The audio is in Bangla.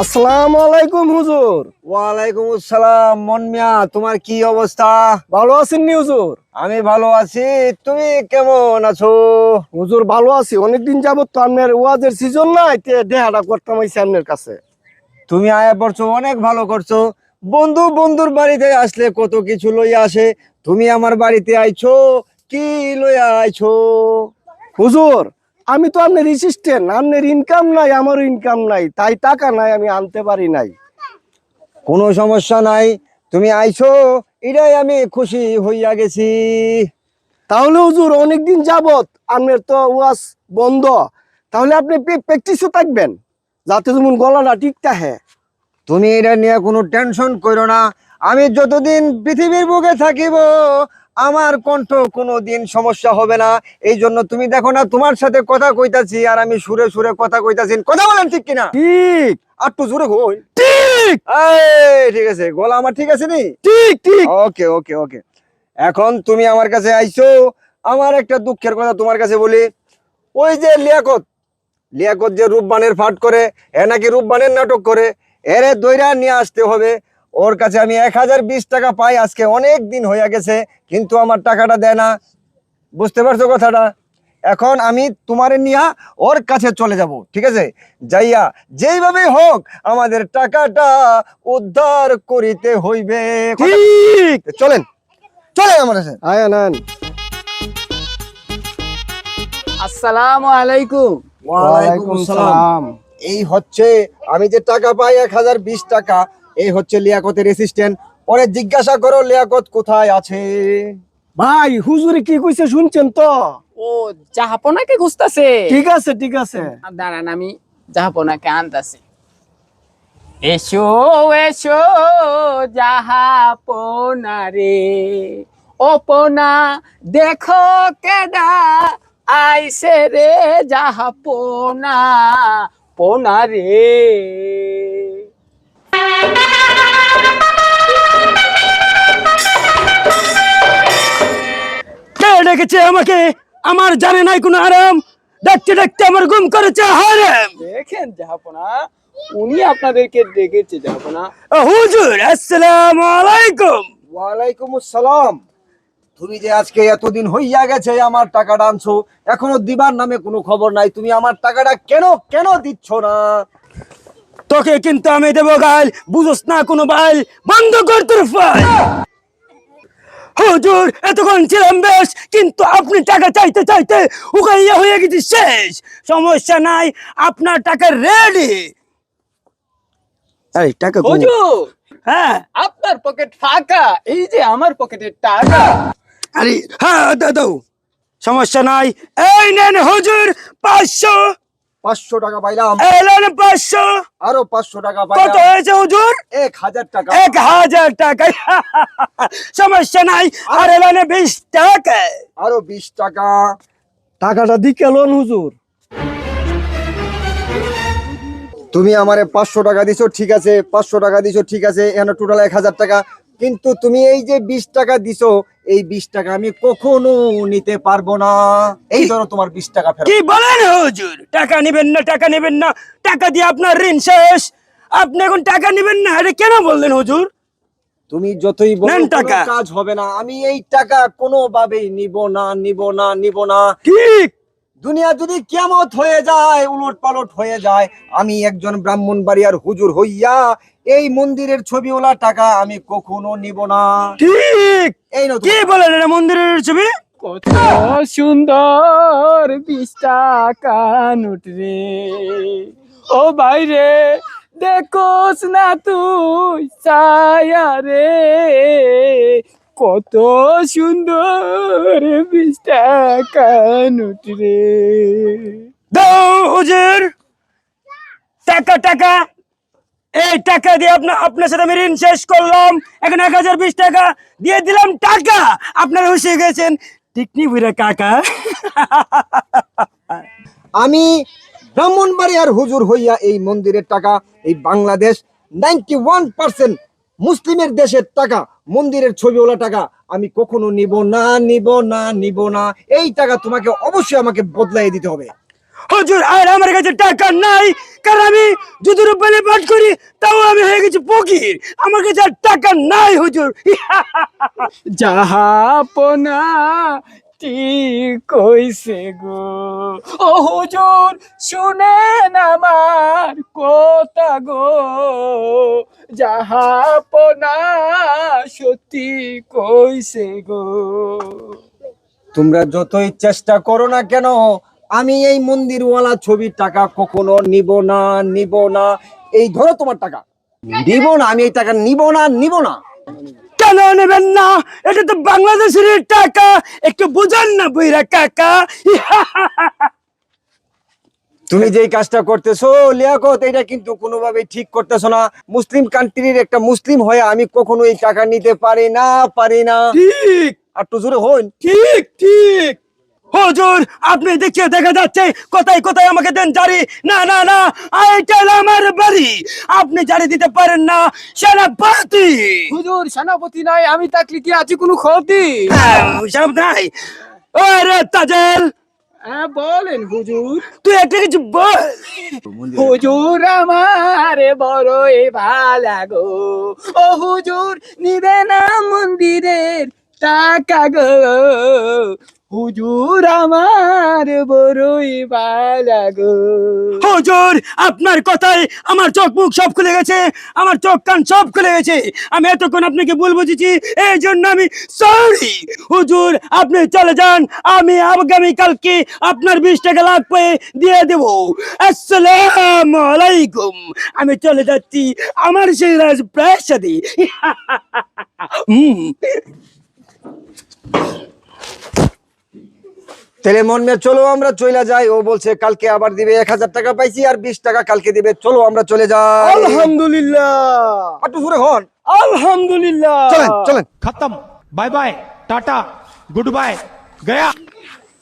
আসসালামু আলাইকুম হুজুর। ওয়ালাইকুম আসসালাম মন মিয়া তোমার কি অবস্থা? ভালো আছেন নি হুজুর? আমি ভালো আছি তুমি কেমন আছো? হুজুর ভালো আছি। অনেকদিন যাবত তো আপনার ওয়াজের সিজন নাই তে দেহাটা করতাম আইছি আপনার কাছে। তুমি আয়া পড়ছো অনেক ভালো করছ। বন্ধু বন্ধুর বাড়িতে আসলে কত কিছু লইয়া আসে। তুমি আমার বাড়িতে আইছো কি লইয়া আইছো? হুজুর আমি তো আপনার অ্যাসিস্ট্যান্ট আপনার ইনকাম নাই আমারও ইনকাম নাই তাই টাকা নাই আমি আনতে পারি নাই। কোনো সমস্যা নাই তুমি আইছো এটাই আমি খুশি হইয়া গেছি। তাহলে হুজুর অনেকদিন যাবত আপনার তো ওয়াজ বন্ধ তাহলে আপনি প্র্যাকটিসও থাকবেন যাতে যেমন গলাটা ঠিক থাকে। তুমি এটা নিয়ে কোনো টেনশন করো না আমি যতদিন পৃথিবীর বুকে থাকিব আমার কণ্ঠ কোনো দিন সমস্যা হবে না। এই জন্য তুমি দেখো না তোমার সাথে কথা কইতাছি আর আমি সুরে সুরে কথা কইতাছি। কথা বলেন ঠিক কিনা? ঠিক। আর তো জোরে কই। ঠিক। এই, ঠিক আছে। গলা আমার ঠিক আছে নি? ঠিক ঠিক। ওকে ওকে ওকে। এখন তুমি আমার কাছে আইছো। আমার একটা দুঃখের কথা তোমার কাছে বলি। ওই যে লিয়াকত লিয়াকত যে রূপবানের ফাট করে এ নাকি রূপবানের নাটক করে এরে দইরা নিয়ে আসতে হবে। ওর কাছে আমি এক হাজার বিশ টাকা পাই আজকে অনেক দিন হয়ে গেছে কিন্তু আমার টাকাটা দেয় না। বুঝতে পারছ কথাটা? এখন আমি তোমার নিয়া ওর কাছে চলে যাব ঠিক আছে? যাইয়া যেইভাবে হোক আমাদের টাকাটা উদ্ধার করিতে হইবে। ঠিক! চলেন চলেন আমার কাছে। আয়া নেন আসসালামু আলাইকুম। ওয়ালাইকুম সালাম। এই হচ্ছে আমি যে টাকা পাই এক হাজার বিশ টাকা এই হচ্ছে লিয়াকতের অ্যাসিস্ট্যান্ট পরে জিজ্ঞাসা করো লিয়াকত কোথায় আছে? ভাই হুজুরে কি কইছে শুনছেন তো? ও জাহাপনাকে খুঁজতাছে। ঠিক আছে ঠিক আছে। দাঁড়ান আমি জাহাপনাকে আনতাছি। এসো এসো জাহাপনা রে। ওপনা দেখো কেডা আইসে রে জাহাপনা। পোনা রে। কে ডেকেছে আমাকে? আমার জানে নাই কোনো আরাম। দেখতে দেখতে আমার গুম করেছে হারাম। দেখেন জাহাপনা উনি আপনাদেরকে ডেকেছে জাহাপনা। হুজুর আসসালামু আলাইকুম। ওয়ালাইকুম আসসালাম তুমি যে আজকে এতদিন হইয়া গেছে আমার টাকাটা আনছো এখনও দিবার নামে কোনো খবর নাই। তুমি আমার টাকাটা কেন কেন দিচ্ছ না? তোকে কিন্তু আমি দেবো গাল বুঝোস না কোনো বাইল বন্ধ কর তোর ফাইল। হুজুর এতক্ষণ ছিলাম বেশ কিন্তু আপনি টাকা চাইতে চাইতে উগাইয়া হয়ে গেছি শেষ। সমস্যা নাই আপনার টাকা রেডি এই টাকা? হুজুর হ্যাঁ। আপনার পকেট ফাঁকা এই যে আমার পকেটের টাকা। আরে হ্যাঁ দাও দাও। সমস্যা নাই। এই নেন হুজুর পাঁচশো। পাঁচশো টাকা পাইলাম। পাঁচশো? আরও পাঁচশো টাকা কত হয়েছে হুজুর? এক হাজার টাকা। এক হাজার টাকা। সমস্যা নাই। আর এলানে বিশ টাকা। আরও বিশ টাকা। টাকাটা দি কেলন হুজুর। তুমি আমারে পাঁচশো টাকা দিছো ঠিক আছে। পাঁচশো টাকা দিছো ঠিক আছে। এখানে টোটাল এক হাজার টাকা। কিন্তু তুমি এই যে বিশ টাকা দিছো এই বিশ টাকা আমি কখনো নিতে পারব না। এই ধরো তোমার বিশ টাকা কি বলেন হুজুর? টাকা নেবেন না টাকা নেবেন না। টাকা দিয়ে আপনার ঋণ শেষ। আপনি এখন টাকা নেবেন না এটা কেন বললেন হুজুর? তুমি যতই বলো নেন কোনো টাকা। কাজ হবে না। আমি এই টাকা কোনোভাবেই নিব না নিব না নিব না। ঠিক দুনিয়া যদি কেমত হয়ে যায় উলট পালট হয়ে যায় আমি একজন ব্রাহ্মণ বাড়িয়ার হুজুর হইয়া এই মন্দিরের ছবিওয়ালা টাকা আমি কখনো নিব না। ঠিক! এই কি বলেন এটা মন্দিরের ছবি? কত সুন্দর বিশ টাকা নোট রে ও বাইরে দেখোস না তুই ছায়া রে কত সুন্দর রে দাও হুজুর। টাকা টাকা। এই টাকা দিয়ে আপনার আপনার সাথে আমি ঋণ শেষ করলাম। এখন এক হাজার বিশ টাকা দিয়ে দিলাম টাকা। আপনারা হয়ে গেছেন। টিকনি বুড়া কাকা। আমি ব্রাহ্মণবাড়ি আর হুজুর হইয়া এই মন্দিরের টাকা, এই বাংলাদেশ নাইনটি ওয়ান পার্সেন্ট মুসলিমের দেশের টাকা মন্দিরের ছবিওয়ালা টাকা আমি কখনো নিব না নিব না নিব না। এই টাকা তোমাকে অবশ্যই আমাকে বদলাই দিতে হবে। হুজুর আর আমার কাছে টাকা নাই কারণ আমি যদি রূপালী পাঠ করি তাও আমি হয়ে গেছি ফকির। আমার কাছে আর টাকা নাই হুজুর। যাহাপনা ঠিক কইছে গো। ও হুজুর, শুনেন আমার কথা গো। যাহাপনা সত্যি কইছে গো। তোমরা যতই চেষ্টা করো না কেন, আমি এই মন্দিরওয়ালা ছবির টাকা কখনো নিব না নিব না। এই ধরো তোমার টাকা। নিব না, আমি এই টাকা নিব না নিব না। কেন নেবেন না। এটা তো বাংলাদেশের টাকা। একটু বুঝান না বইরা কাকা। তুমি যেই কাজটা করতেছো লিয়াকত এটা কিন্তু কোনোভাবে ঠিক করতেছো না। মুসলিম কান্ট্রির একটা মুসলিম হয়ে আমি কখনো এই টাকা নিতে পারি না পারি না। ঠিক। আর তো জোরে হইন। ঠিক ঠিক। হুজুর আপনি দেখছে দেখা যাচ্ছে কোথায় কোথায় আমাকে দেন জারি? না না না এইটা আমার বাড়ি। আপনি জারি দিতে পারেন না সেনাপতি। হুজুর সেনাপতি নাই আমি থাকলে কি আছে কোনো ক্ষতি? হ্যাঁ, সব নাই। ওরে তাজেল। হ্যাঁ বলেন হুজুর। তুই একটা কিছু বল। হুজুর আমার বড়ই ভালা ও হুজুর নিবে না মন্দিরের টাকা গো। হুজুর আমার বড়ই ভালা গো। হুজুর, আপনার কথায় আমার চোখ মুখ সব খুলে গেছে, আমার চোখ কান সব খুলে গেছে। আমি এতক্ষণ আপনাকে ভুল বুঝেছি, এই জন্য আমি সরি হুজুর, আপনি চলে যান, আমি আগামী কালকে আপনার বিশ টাকা লাখ পেয়ে দিয়ে দেব। আসসালাম আলাইকুম। আমি চলে যাচ্ছি আমার সেই রাজপ্রাসাদে। হুম। তাহলে মন মেয়ে চলো আমরা চলে যাই। ও বলছে কালকে আবার দিবে এক হাজার টাকা পাইছি আর বিশ টাকা কালকে দিবে। চলো আমরা চলে যাই। আলহামদুলিল্লাহ। হন। আলহামদুলিল্লাহ। চলেন চলেন। খতম। Bye bye tata good bye Gaya.